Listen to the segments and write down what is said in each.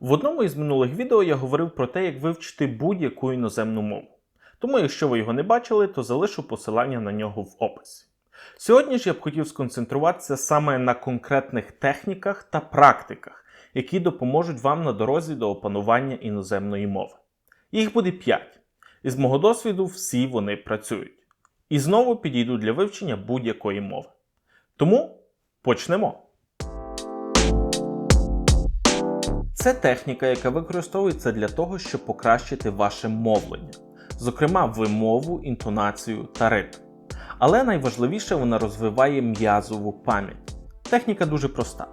В одному із минулих відео я говорив про те, як вивчити будь-яку іноземну мову. Тому, якщо ви його не бачили, то залишу посилання на нього в описі. Сьогодні ж я б хотів сконцентруватися саме на конкретних техніках та практиках, які допоможуть вам на дорозі до опанування іноземної мови. Їх буде 5. І з мого досвіду всі вони працюють. І знову підійдуть для вивчення будь-якої мови. Тому почнемо. Це техніка, яка використовується для того, щоб покращити ваше мовлення, зокрема вимову, інтонацію та ритм. Але найважливіше вона розвиває м'язову пам'ять. Техніка дуже проста.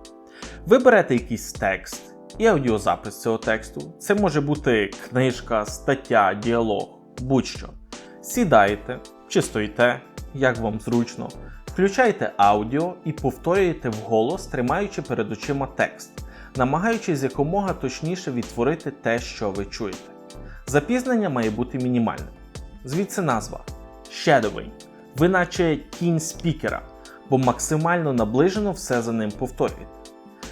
Ви берете якийсь текст і аудіозапис цього тексту. Це може бути книжка, стаття, діалог, будь-що. Сідаєте чи стоїте, як вам зручно, включаєте аудіо і повторюєте вголос, тримаючи перед очима текст намагаючись якомога точніше відтворити те, що ви чуєте. Запізнення має бути мінімальним. Звідси назва Shadowing. Ви наче кінь спікера, бо максимально наближено все за ним повторюєте.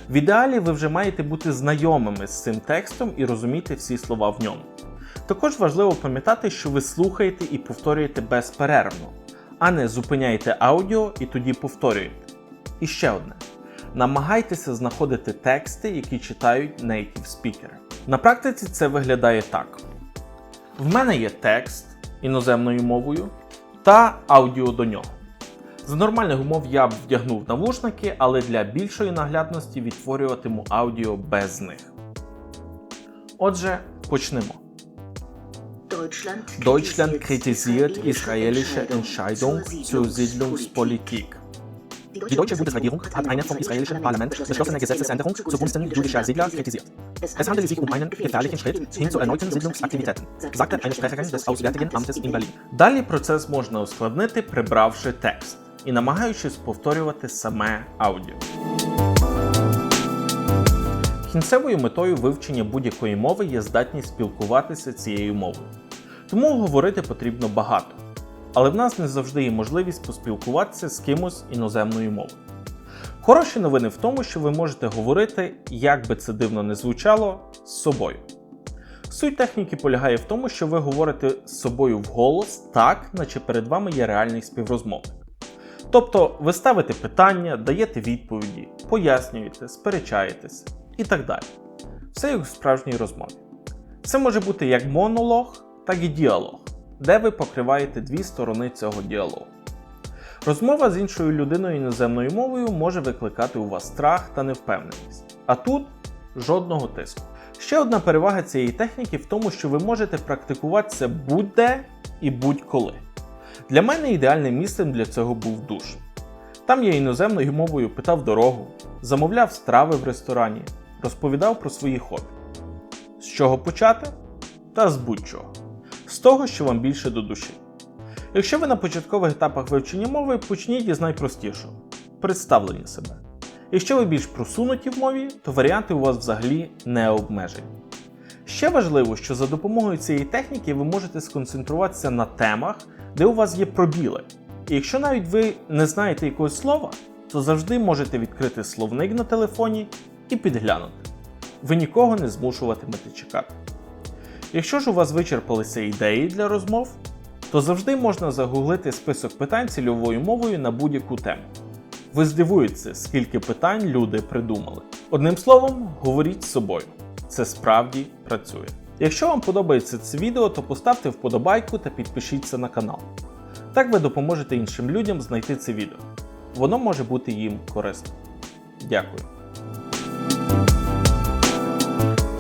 В ідеалі ви вже маєте бути знайомими з цим текстом і розуміти всі слова в ньому. Також важливо пам'ятати, що ви слухаєте і повторюєте безперервно, а не зупиняєте аудіо і тоді повторюєте. І ще одне. Намагайтеся знаходити тексти, які читають native спікери. На практиці це виглядає так: в мене є текст іноземною мовою та аудіо до нього. За нормальних умов я б вдягнув навушники, але для більшої наглядності відтворюватиму аудіо без них. Отже, почнемо. Deutschland kritisiert israelische Entscheidung zur Siedlungspolitik. Die deutsche Bundesregierung hat eine vom israelischen Parlament beschlossene Gesetzesänderung zugunsten jüdischer Siedler kritisiert. Es handele sich um einen gefährlichen Schritt hin zu erneuten Siedlungsaktivitäten, sagte eine Sprecherin des Auswärtigen Amtes in Berlin. Далі процес можна ускладнити, прибравши текст і намагаючись повторювати саме аудіо. Кінцевою метою вивчення будь-якої мови є здатність спілкуватися цією мовою. Тому говорити потрібно багато але в нас не завжди є можливість поспілкуватися з кимось іноземною мовою. Хороші новини в тому, що ви можете говорити, як би це дивно не звучало, з собою. Суть техніки полягає в тому, що ви говорите з собою вголос так, наче перед вами є реальний співрозмовник. Тобто ви ставите питання, даєте відповіді, пояснюєте, сперечаєтеся і так далі. Все як в справжній розмові. Це може бути як монолог, так і діалог де ви покриваєте дві сторони цього діалогу. Розмова з іншою людиною іноземною мовою може викликати у вас страх та невпевненість. А тут жодного тиску. Ще одна перевага цієї техніки в тому, що ви можете практикуватися будь-де і будь-коли. Для мене ідеальним місцем для цього був душ. Там я іноземною мовою питав дорогу, замовляв страви в ресторані, розповідав про свої хобі. З чого почати? Та з будь-чого з того, що вам більше до душі. Якщо ви на початкових етапах вивчення мови, почніть із найпростішого представлення себе. Якщо ви більш просунуті в мові, то варіанти у вас взагалі не обмежені. Ще важливо, що за допомогою цієї техніки ви можете сконцентруватися на темах, де у вас є пробіли. І якщо навіть ви не знаєте якогось слова, то завжди можете відкрити словник на телефоні і підглянути. Ви нікого не змушуватимете чекати. Якщо ж у вас вичерпалися ідеї для розмов, то завжди можна загуглити список питань цільовою мовою на будь-яку тему. Ви здивуєтеся, скільки питань люди придумали. Одним словом, говоріть з собою. Це справді працює. Якщо вам подобається це відео, то поставте вподобайку та підпишіться на канал. Так ви допоможете іншим людям знайти це відео. Воно може бути їм корисним. Дякую.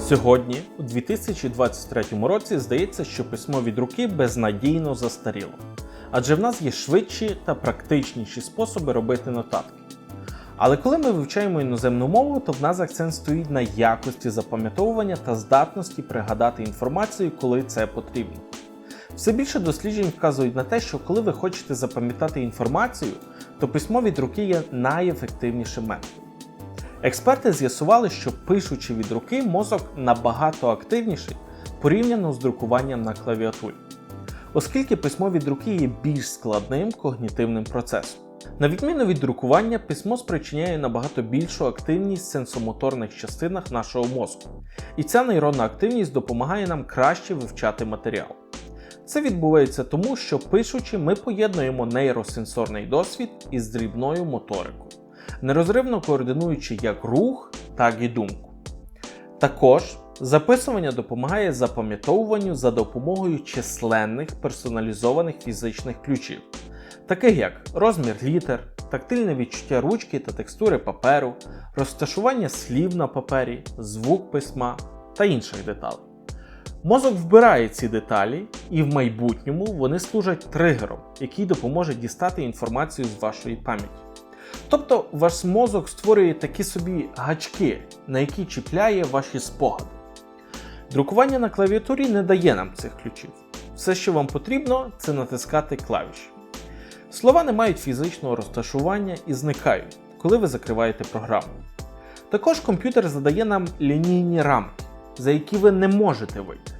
Сьогодні, у 2023 році, здається, що письмо від руки безнадійно застаріло, адже в нас є швидші та практичніші способи робити нотатки. Але коли ми вивчаємо іноземну мову, то в нас акцент стоїть на якості запам'ятовування та здатності пригадати інформацію, коли це потрібно. Все більше досліджень вказують на те, що коли ви хочете запам'ятати інформацію, то письмо від руки є найефективнішим методом. Експерти з'ясували, що пишучи від руки, мозок набагато активніший порівняно з друкуванням на клавіатурі, оскільки письмо від руки є більш складним когнітивним процесом. На відміну від друкування, письмо спричиняє набагато більшу активність в сенсомоторних частинах нашого мозку, і ця нейронна активність допомагає нам краще вивчати матеріал. Це відбувається тому, що пишучи, ми поєднуємо нейросенсорний досвід із дрібною моторикою, нерозривно координуючи як рух, так і думку. Також записування допомагає запам'ятовуванню за допомогою численних персоналізованих фізичних ключів, таких як розмір літер, тактильне відчуття ручки та текстури паперу, розташування слів на папері, звук письма та інших деталей. Мозок вбирає ці деталі, і в майбутньому вони служать тригером, який допоможе дістати інформацію з вашої пам'яті. Тобто ваш мозок створює такі собі гачки, на які чіпляє ваші спогади. Друкування на клавіатурі не дає нам цих ключів. Все, що вам потрібно, це натискати клавіші. Слова не мають фізичного розташування і зникають, коли ви закриваєте програму. Також комп'ютер задає нам лінійні рамки, за які ви не можете вийти.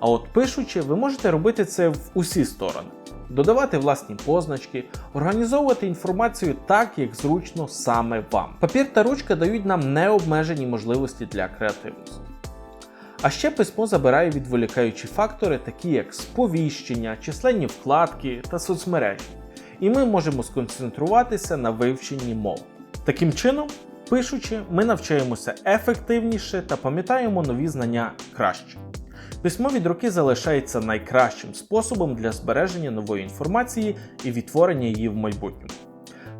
А от пишучи, ви можете робити це в усі сторони, додавати власні позначки, організовувати інформацію так, як зручно саме вам. Папір та ручка дають нам необмежені можливості для креативності. А ще письмо забирає відволікаючі фактори, такі як сповіщення, численні вкладки та соцмережі, і ми можемо сконцентруватися на вивченні мов. Таким чином, пишучи, ми навчаємося ефективніше та пам'ятаємо нові знання краще. Письмо від руки залишається найкращим способом для збереження нової інформації і відтворення її в майбутньому.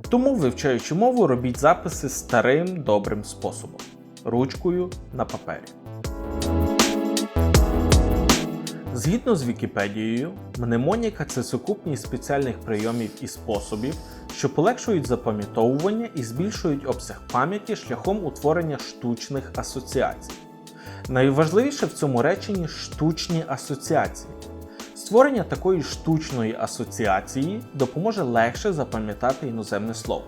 Тому, вивчаючи мову, робіть записи старим добрим способом ручкою на папері. Згідно з Вікіпедією, мнемоніка це сукупність спеціальних прийомів і способів, що полегшують запам'ятовування і збільшують обсяг пам'яті шляхом утворення штучних асоціацій. Найважливіше в цьому реченні штучні асоціації. Створення такої штучної асоціації допоможе легше запам'ятати іноземне слово.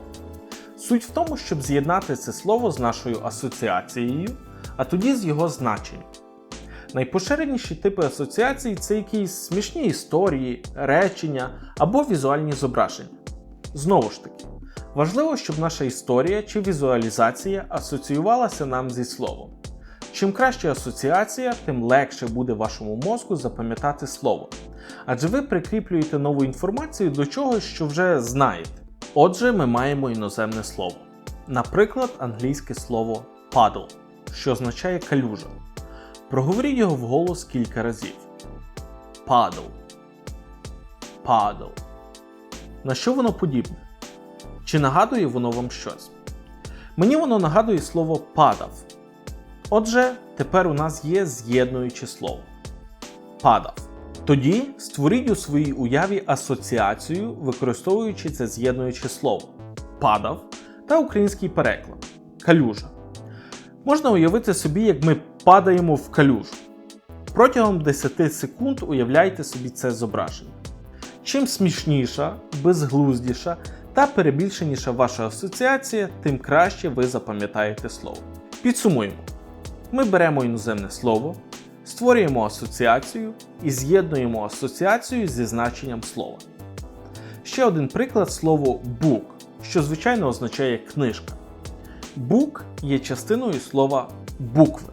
Суть в тому, щоб з'єднати це слово з нашою асоціацією, а тоді з його значенням. Найпоширеніші типи асоціацій це якісь смішні історії, речення або візуальні зображення. Знову ж таки, важливо, щоб наша історія чи візуалізація асоціювалася нам зі словом. Чим краща асоціація, тим легше буде вашому мозку запам'ятати слово. Адже ви прикріплюєте нову інформацію до чогось, що вже знаєте. Отже, ми маємо іноземне слово. Наприклад, англійське слово puddle, що означає калюжа. Проговоріть його вголос кілька разів. Puddle. Puddle. На що воно подібне? Чи нагадує воно вам щось? Мені воно нагадує слово падав. Отже, тепер у нас є з'єднуюче слово. Падав. Тоді створіть у своїй уяві асоціацію, використовуючи це з'єднуюче слово падав та український переклад калюжа. Можна уявити собі, як ми падаємо в калюжу. Протягом 10 секунд уявляйте собі це зображення. Чим смішніша, безглуздіша та перебільшеніша ваша асоціація, тим краще ви запам'ятаєте слово. Підсумуємо. Ми беремо іноземне слово, створюємо асоціацію і з'єднуємо асоціацію зі значенням слова. Ще один приклад слово book, що звичайно означає книжка. Book є частиною слова букви.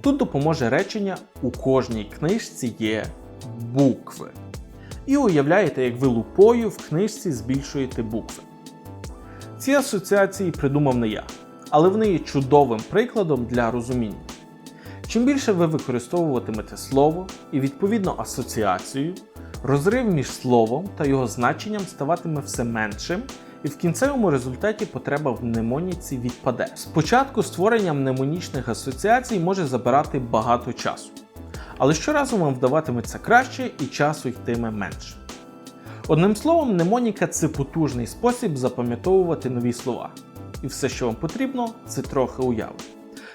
Тут допоможе речення у кожній книжці є букви. І уявляєте, як ви лупою в книжці збільшуєте букви. Ці асоціації придумав не я, але вони є чудовим прикладом для розуміння. Чим більше ви використовуватимете слово і відповідно асоціацію, розрив між словом та його значенням ставатиме все меншим, і в кінцевому результаті потреба в мнемоніці відпаде. Спочатку створення мнемонічних асоціацій може забирати багато часу, але щоразу вам вдаватиметься краще і часу йтиме менше. Одним словом, мнемоніка це потужний спосіб запам'ятовувати нові слова. І все, що вам потрібно, це трохи уяви.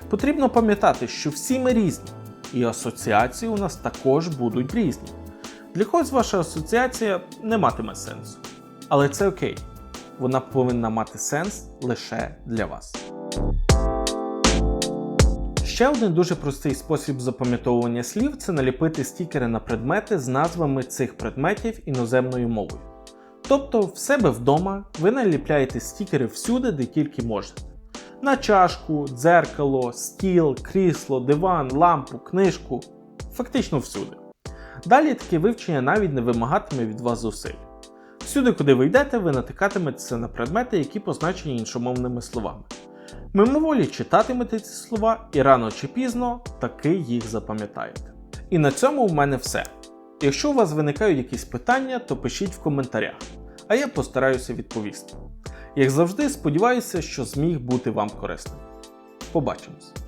Потрібно пам'ятати, що всі ми різні, і асоціації у нас також будуть різні. Для когось ваша асоціація не матиме сенсу. Але це окей. Вона повинна мати сенс лише для вас. Ще один дуже простий спосіб запам'ятовування слів це наліпити стікери на предмети з назвами цих предметів іноземною мовою. Тобто, в себе вдома ви наліпляєте стікери всюди, де тільки можете. На чашку, дзеркало, стіл, крісло, диван, лампу, книжку фактично всюди. Далі таке вивчення навіть не вимагатиме від вас зусиль. Всюди, куди ви йдете, ви натикатиметеся на предмети, які позначені іншомовними словами. Мимоволі читатимете ці слова і рано чи пізно таки їх запам'ятаєте. І на цьому в мене все. Якщо у вас виникають якісь питання, то пишіть в коментарях, а я постараюся відповісти. Як завжди, сподіваюся, що зміг бути вам корисним. Побачимось!